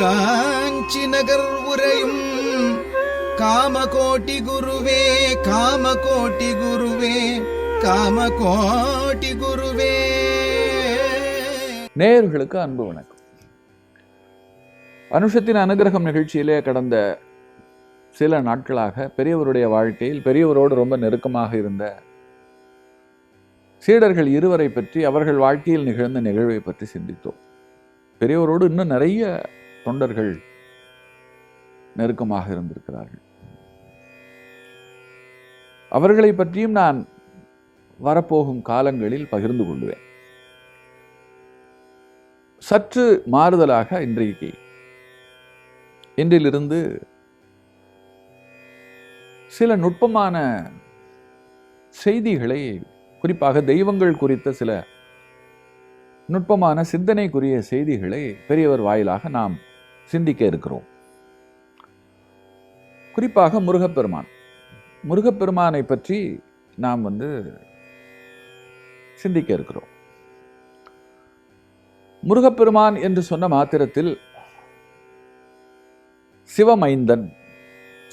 காஞ்சி நகர் உரையும் காமகோட்டி குருவே காமகோட்டி குருவே காமகோட்டி குருவே. நேயர்களுக்கு அன்பு வணக்கம். அனுஷத்தின் அனுகிரகம் நிகழ்ச்சியிலே கடந்த சில நாட்களாக பெரியவருடைய வாழ்க்கையில் பெரியவரோடு ரொம்ப நெருக்கமாக இருந்த சீடர்கள் இருவரை பற்றி அவர்கள் வாழ்க்கையில் நிகழ்ந்த நிகழ்வை பற்றி சிந்தித்தோம். பெரியவரோடு இன்னும் நிறைய தொண்டர்கள் நெருக்கமாக இருந்திருக்கிறார்கள். அவர்களை பற்றியும் நான் வரப்போகும் காலங்களில் பகிர்ந்து கொள்வேன். சற்று மாறுதலாக இன்றைக்கு இன்றிலிருந்து சில நுட்பமான செய்திகளை குறிப்பாக தெய்வங்கள் குறித்த சில நுட்பமான சிந்தனைக்குரிய செய்திகளை பெரியவர் வாயிலாக நாம் சிந்திக்க இருக்கிறோம். குறிப்பாக முருகப்பெருமான். முருகப்பெருமானை பற்றி நாம் வந்து சிந்திக்க இருக்கிறோம். முருகப்பெருமான் என்று சொன்ன மாத்திரத்தில் சிவமைந்தன்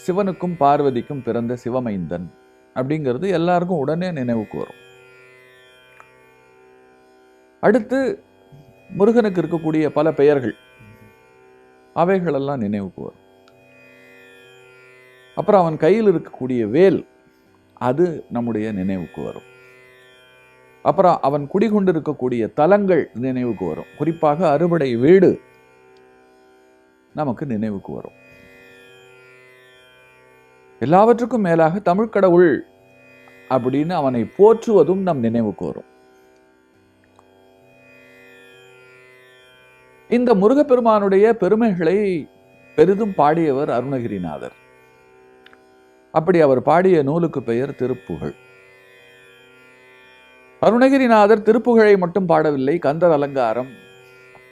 சிவனுக்கும் பார்வதிக்கும் பிறந்த சிவமைந்தன் அப்படிங்கிறது எல்லாருக்கும் உடனே நினைவுக்கு வரும். அடுத்து முருகனுக்கு இருக்கக்கூடிய பல பெயர்கள். அவைகளெல்லாம் நினைவுக்கு வரும் அப்புறம் அவன் கையில் இருக்கக்கூடிய வேல் அது நம்முடைய நினைவுக்கு வரும் அப்புறம் அவன் குடிகொண்டிருக்கக்கூடிய தலங்கள் நினைவுக்கு வரும் குறிப்பாக அறுபடை வீடு நமக்கு நினைவுக்கு வரும் எல்லாவற்றுக்கும் மேலாக தமிழ் கடவுள் அப்படின்னு அவனை போற்றுவதும் நம் நினைவுக்கு வரும் இந்த முருகப்பெருமானுடைய பெருமைகளை பெரிதும் பாடியவர் அருணகிரிநாதர். அப்படி அவர் பாடிய நூலுக்கு பெயர் திருப்புகழ் அருணகிரிநாதர் திருப்புகழை மட்டும் பாடவில்லை கந்தர் அலங்காரம்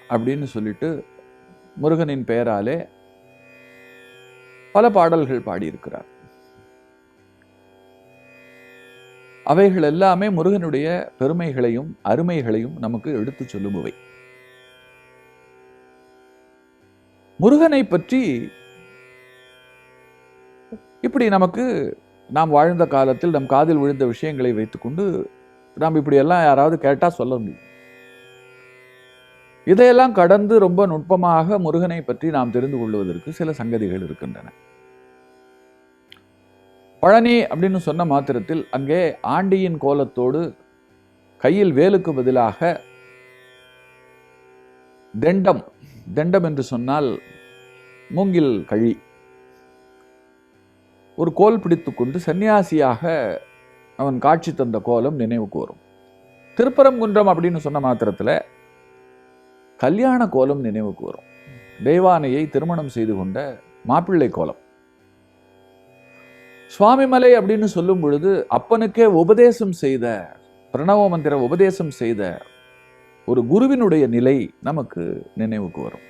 அப்படின்னு சொல்லிட்டு முருகனின் பெயராலே பல பாடல்கள் பாடியிருக்கிறார். அவைகள் எல்லாமே முருகனுடைய பெருமைகளையும் அருமைகளையும் நமக்கு எடுத்துச் சொல்லுபவை. முருகனை பற்றி இப்படி நமக்கு நாம் வாழ்ந்த காலத்தில் நம் காதில் விழுந்த விஷயங்களை வைத்துக்கொண்டு நாம் இப்படியெல்லாம் யாராவது கேட்டால் சொல்ல முடியும். இதையெல்லாம் கடந்து ரொம்ப நுட்பமாக முருகனை பற்றி நாம் தெரிந்து கொள்வதற்கு சில சங்கதிகள் இருக்கின்றன. பழனி அப்படின்னு சொன்ன மாத்திரத்தில் அங்கே ஆண்டியின் கோலத்தோடு கையில் வேலுக்கு பதிலாக தெண்டம் தண்டம் என்று சொன்னால் மூங்கில் கழி. ஒரு கோல் பிடித்து கொண்டு சன்னியாசியாக அவன் காட்சி தந்த கோலம் நினைவுக்கு வரும் திருப்பரங்குன்றம் அப்படின்னு சொன்ன மாத்திரத்தில் கல்யாண கோலம் நினைவுக்கு வரும் தெய்வானையை திருமணம் செய்து கொண்ட மாப்பிள்ளை கோலம். சுவாமிமலை அப்படின்னு சொல்லும் பொழுது அப்பனுக்கே உபதேசம் செய்த பிரணவ மந்திர உபதேசம் செய்த ஒரு குருவினுடைய நிலை நமக்கு நினைவுக்கு வரும்.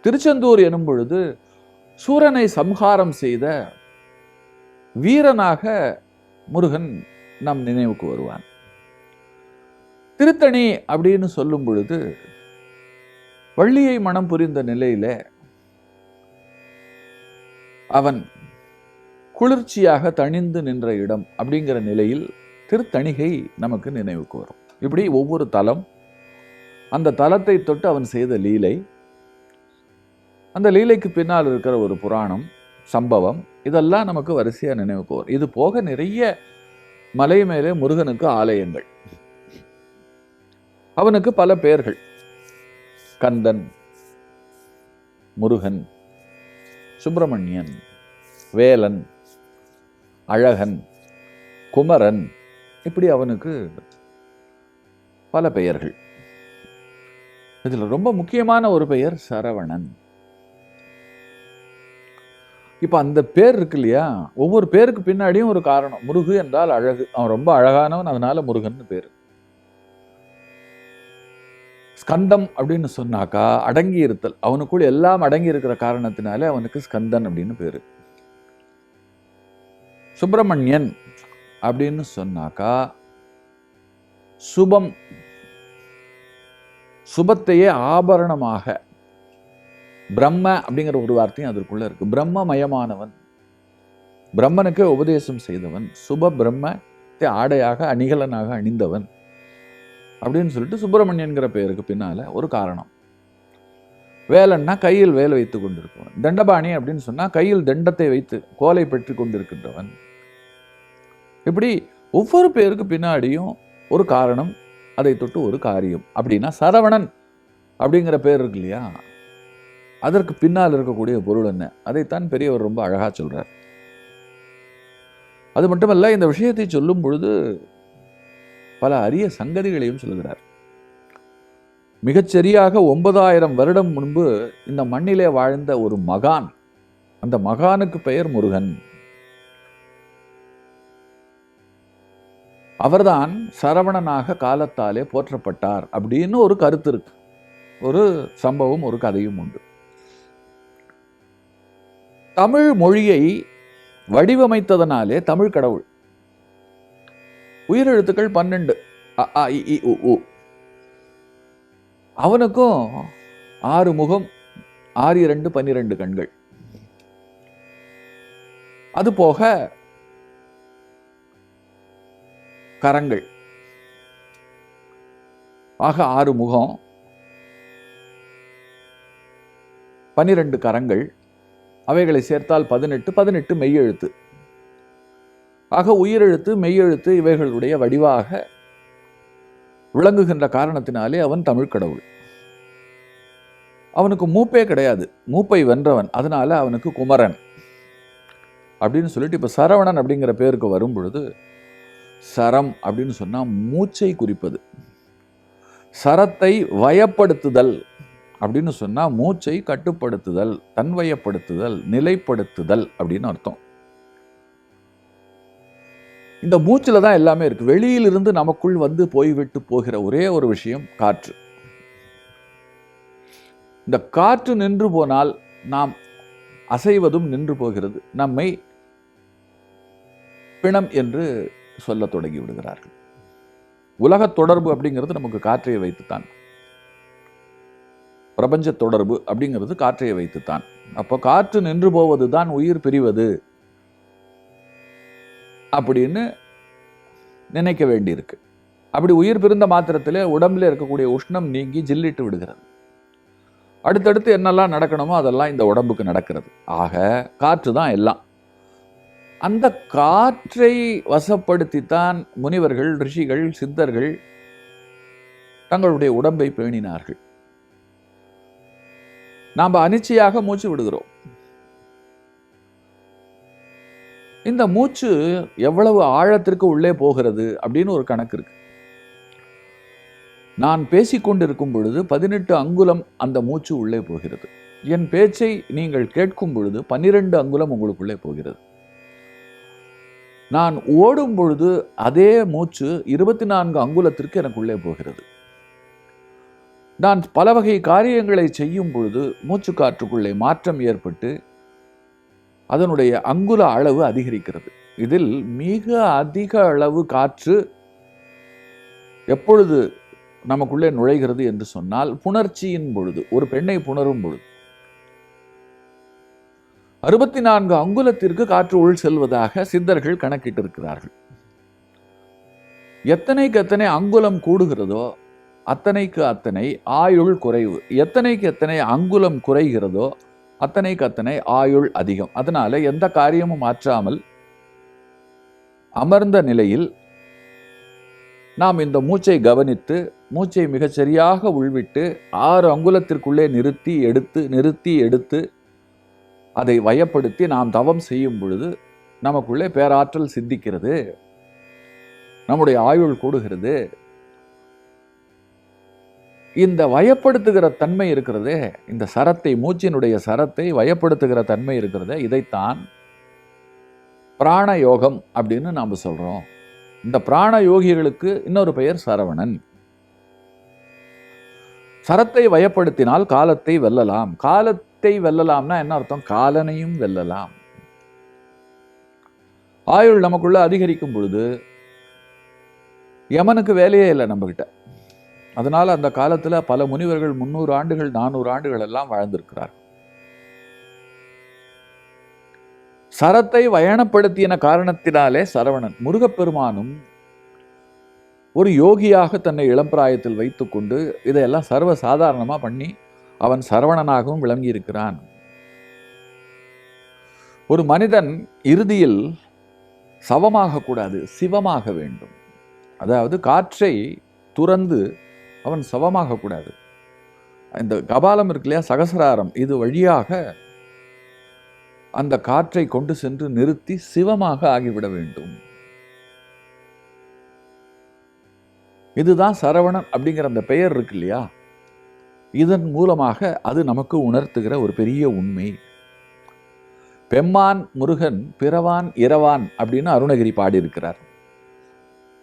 திருச்செந்தூர் எனும் பொழுது சூரனை சம்ஹாரம் செய்த வீரனாக முருகன் நம் நினைவுக்கு வருவான். திருத்தணி அப்படின்னு சொல்லும் பொழுது வள்ளியை மனம் புரிந்த நிலையில அவன் குளிர்ச்சியாக தணிந்து நின்ற இடம் அப்படிங்கிற நிலையில் திருத்தணிகை நமக்கு நினைவுக்கு வரும். இப்படி ஒவ்வொரு தலம் அந்த தலத்தை தொட்டு அவன் செய்த லீலை அந்த லீலைக்கு பின்னால் இருக்கிற ஒரு புராணம் சம்பவம் இதெல்லாம் நமக்கு வரிசையாக நினைவுக்கு வரும் இது போக நிறைய மலை மேலே முருகனுக்கு ஆலயங்கள். அவனுக்கு பல பெயர்கள் கந்தன் முருகன் சுப்பிரமணியன் வேலன் அழகன் குமரன் இப்படி அவனுக்கு பல பெயர்கள். இதில் ரொம்ப முக்கியமான ஒரு பெயர் சரவணன். இப்போ அந்த பேர் இருக்கு இல்லையா? ஒவ்வொரு பேருக்கு பின்னாடியும் ஒரு காரணம். முருகு என்றால் அழகு. அவன் ரொம்ப அழகானவன் அதனால முருகன் பேர். ஸ்கந்தம் அப்படின்னு சொன்னாக்கா அடங்கி இருத்தல். அவனுக்குள் எல்லாம் அடங்கி இருக்கிற காரணத்தினால அவனுக்கு ஸ்கந்தன் அப்படின்னு பேரு. சுப்பிரமணியன் அப்படின்னு சொன்னாக்கா சுபம் சுபத்தையே ஆபரணமாக. பிரம்ம அப்படிங்கிற ஒரு வார்த்தையும் அதற்குள்ள பிரம்ம பிரம்மமயமானவன். பிரம்மனுக்கு உபதேசம் செய்தவன். சுப பிரம்மத்தை ஆடையாக அணிகலனாக அணிந்தவன். அப்படின்னு சொல்லிட்டு சுப்பிரமணியன்கிற பெயருக்கு பின்னால ஒரு காரணம். வேலன்னா கையில் வேலை வைத்து கொண்டிருப்பவன். தண்டபாணி அப்படின்னு சொன்னால் கையில் தண்டத்தை வைத்து கோலை பெற்று கொண்டிருக்கின்றவன். இப்படி ஒவ்வொரு பேருக்கு பின்னாடியும் ஒரு காரணம் அதை தொட்டு ஒரு காரியம். அப்படின்னா சரவணன் அப்படிங்கிற பேர் இருக்கு இல்லையா? அதற்கு பின்னால் இருக்கக்கூடிய பொருள் என்ன? அதைத்தான் பெரியவர் ரொம்ப அழகா சொல்றார். அது மட்டுமல்ல இந்த விஷயத்தை சொல்லும் பொழுது பல அரிய சங்கதிகளையும் சொல்கிறார். மிகச்சரியாக ஒன்பதாயிரம் வருடம் முன்பு இந்த மண்ணிலே வாழ்ந்த ஒரு மகான் அந்த மகானுக்கு பெயர் முருகன். அவர்தான் சரவணனாக காலத்தாலே போற்றப்பட்டார் அப்படின்னு ஒரு கருத்து இருக்கு. ஒரு சம்பவம் ஒரு கதையும் உண்டு. தமிழ் மொழியை வடிவமைத்ததனாலே தமிழ் கடவுள். உயிரெழுத்துக்கள் பன்னெண்டு. அ, இ, உ, உ. அவனுக்கும் ஆறு முகம் ஆறு இரண்டு பன்னிரண்டு கண்கள். அது போக கரங்கள். ஆக ஆறு முகம். பன்னிரண்டு கரங்கள். அவைகளை சேர்த்தால் பதினெட்டு பதினெட்டு மெய்யெழுத்து. ஆக உயிரெழுத்து மெய்யெழுத்து இவைகளுடைய வடிவாக விளங்குகின்ற காரணத்தினாலே அவன் தமிழ் கடவுள். அவனுக்கு மூப்பே கிடையாது. மூப்பை வென்றவன். அதனால அவனுக்கு குமரன். அப்படின்னு சொல்லிட்டு இப்ப சரவணன் அப்படிங்கிற பேருக்கு வரும் பொழுது சரம் அப்படின்னு சொன்னா மூச்சை குறிப்பது. சரத்தை வயப்படுத்துதல் அப்படின்னு சொன்னா மூச்சை கட்டுப்படுத்துதல் தன்வயப்படுத்துதல் நிலைப்படுத்துதல் அப்படின்னு அர்த்தம். இந்த மூச்சில் தான் எல்லாமே இருக்கு. வெளியிலிருந்து நமக்குள் வந்து போய்விட்டு போகிற ஒரே ஒரு விஷயம் காற்று. இந்த காற்று நின்று போனால் நாம் அசைவதும் நின்று போகிறது. நம்மை பிணம் என்று சொல்ல தொடங்கி விடுகிறார்கள். உலக தொடர்பு அப்படிங்கிறது நமக்கு காற்றை வைத்துத்தான். பிரபஞ்ச தொடர்பு அப்படிங்கிறது காற்றை வைத்துத்தான். அப்போ காற்று நின்று போவது தான் உயிர் பிரிவது. அப்படின்னு நினைக்க வேண்டியிருக்கு. அப்படி உயிர் பிரிந்த மாத்திரத்திலே உடம்புல இருக்கக்கூடிய உஷ்ணம் நீங்கி ஜில்லிட்டு விடுகிறது. அடுத்தடுத்து என்னெல்லாம் நடக்கணுமோ அதெல்லாம் இந்த உடம்புக்கு நடக்கிறது. ஆக காற்று தான் எல்லாம். அந்த காற்றை வசப்படுத்தித்தான் முனிவர்கள் ரிஷிகள் சித்தர்கள் தங்களுடைய உடம்பை பேணினார்கள். நாம் அனிச்சையாக மூச்சு விடுகிறோம். இந்த மூச்சு எவ்வளவு ஆழத்திற்கு உள்ளே போகிறது அப்படின்னு ஒரு கணக்கு இருக்கு. நான் பேசிக்கொண்டிருக்கும் பொழுது பதினெட்டு அங்குலம் அந்த மூச்சு உள்ளே போகிறது. என் பேச்சை நீங்கள் கேட்கும் பொழுது பன்னிரண்டு அங்குலம் உங்களுக்குள்ளே போகிறது. நான் ஓடும் பொழுது அதே மூச்சு இருபத்தி நான்கு அங்குலத்திற்கு எனக்குள்ளே போகிறது. நான் பல வகை காரியங்களை செய்யும் பொழுது மூச்சு காற்றுக்குள்ளே மாற்றம் ஏற்பட்டு அதனுடைய அங்குல அளவு அதிகரிக்கிறது. இதில் மிக அதிக அளவு காற்று எப்பொழுது நமக்குள்ளே நுழைகிறது என்று சொன்னால் புணர்ச்சியின் பொழுது ஒரு பெண்ணை புணரும் பொழுது. அறுபத்தி நான்கு அங்குலத்திற்கு காற்று உள் செல்வதாக சித்தர்கள் கணக்கிட்டிருக்கிறார்கள். எத்தனைக்கு எத்தனை அங்குலம் கூடுகிறதோ அத்தனைக்கு அத்தனை ஆயுள் குறைவு. எத்தனைக்கு எத்தனை அங்குலம் குறைகிறதோ அத்தனைக்கு அத்தனை ஆயுள் அதிகம். அதனால எந்த காரியமும் மாற்றாமல் அமர்ந்த நிலையில் நாம் இந்த மூச்சை கவனித்து மூச்சை மிகச்சரியாக உள்விட்டு ஆறு அங்குலத்திற்குள்ளே நிறுத்தி எடுத்து நிறுத்தி எடுத்து அதை வயப்படுத்தி நாம் தவம் செய்யும் பொழுது நமக்குள்ளே பேராற்றல் சித்திக்கிறது. நம்முடைய ஆயுள் கூடுகிறது. இந்த வயப்படுத்துகிற தன்மை இருக்கிறதே இந்த சரத்தை மூச்சினுடைய சரத்தை வயப்படுத்துகிற தன்மை இருக்கிறதே இதைத்தான் பிராண யோகம் அப்படின்னு நாம் சொல்றோம். இந்த பிராண யோகிகளுக்கு இன்னொரு பெயர் சரவணன். சரத்தை வயப்படுத்தினால் காலத்தை வெல்லலாம். காலத்தை வெல்லலாம்னா என்ன அர்த்தம்? காலனையும் வெல்லலாம். ஆயுள் நமக்குள்ள அதிகரிக்கும் பொழுது யமனுக்கு வேலையே இல்லை நம்மக்கிட்ட அதனால் அந்த காலத்தில் பல முனிவர்கள் முந்நூறு ஆண்டுகள் நானூறு ஆண்டுகள் எல்லாம் வாழ்ந்திருக்கிறார் சரத்தை வயணப்படுத்தின காரணத்தினாலே சரவணன் முருகப்பெருமானும் ஒரு யோகியாக தன்னை இளம்பிராயத்தில் வைத்துக்கொண்டு இதையெல்லாம் சர்வ சாதாரணமா பண்ணி அவன் சரவணனாகவும் விளங்கி இருக்கிறான் ஒரு மனிதன் இறுதியில் சவமாகக்கூடாது சிவமாக வேண்டும். அதாவது காற்றை துறந்து அவன் சவமாகக்கூடாது இந்த கபாலம் இருக்கு இல்லையா சகசராரம் இது வழியாக அந்த காற்றை கொண்டு சென்று நிறுத்தி சிவமாக ஆகிவிட வேண்டும். இதுதான் சரவணன் அப்படிங்கிற அந்த பெயர் இருக்கு இல்லையா? இதன் மூலமாக அது நமக்கு உணர்த்துகிற ஒரு பெரிய உண்மை. பெம்மான் முருகன் பிறவான் இரவான் அப்படின்னு அருணகிரி பாடியிருக்கிறார்.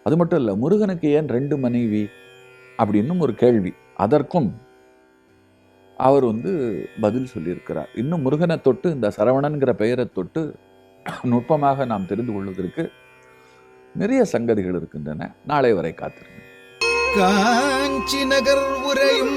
அது மட்டும் இல்லை முருகனுக்கு ஏன் ரெண்டு மனைவி அப்படின்னும் ஒரு கேள்வி. அதற்கும் அவர் வந்து பதில் சொல்லியிருக்கிறார். இன்னும் முருகனை தொட்டு இந்த சரவணன்கிற பெயரை தொட்டு நுட்பமாக நாம் தெரிந்து கொள்வதற்கு நிறைய சங்கதிகள் இருக்கின்றன. நாளை வரை காத்திருங்க காஞ்சி நகர் உரையும்